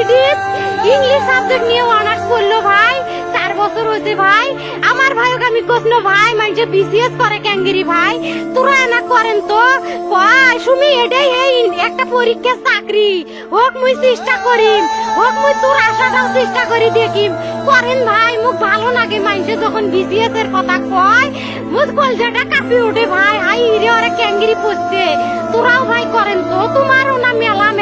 English subject নিয়ে honours করল ভাই, চার বছর হয়েছে ভাই। আমার ভাইকে আমি কখনো ভাই বিসিএস করে ক্যাঙ্গেরি ভাই। তোরা না করেন তো। সুমি, এটাই এই একটা পরীক্ষা চাকরি। হোক মুই চেষ্টা করিম, হোক মুই তোর আশাটাও চেষ্টা করি দেখিম। করেন ভাই, মুখ ভালো লাগে মানুষে যখন বিসিএস এর কথা কয়। মুখ কলজাটা কাঁপি ওঠে ভাই। হাই রে ওরা ক্যাঙ্গেরি পড়ছে। তোরাও ভাই করেন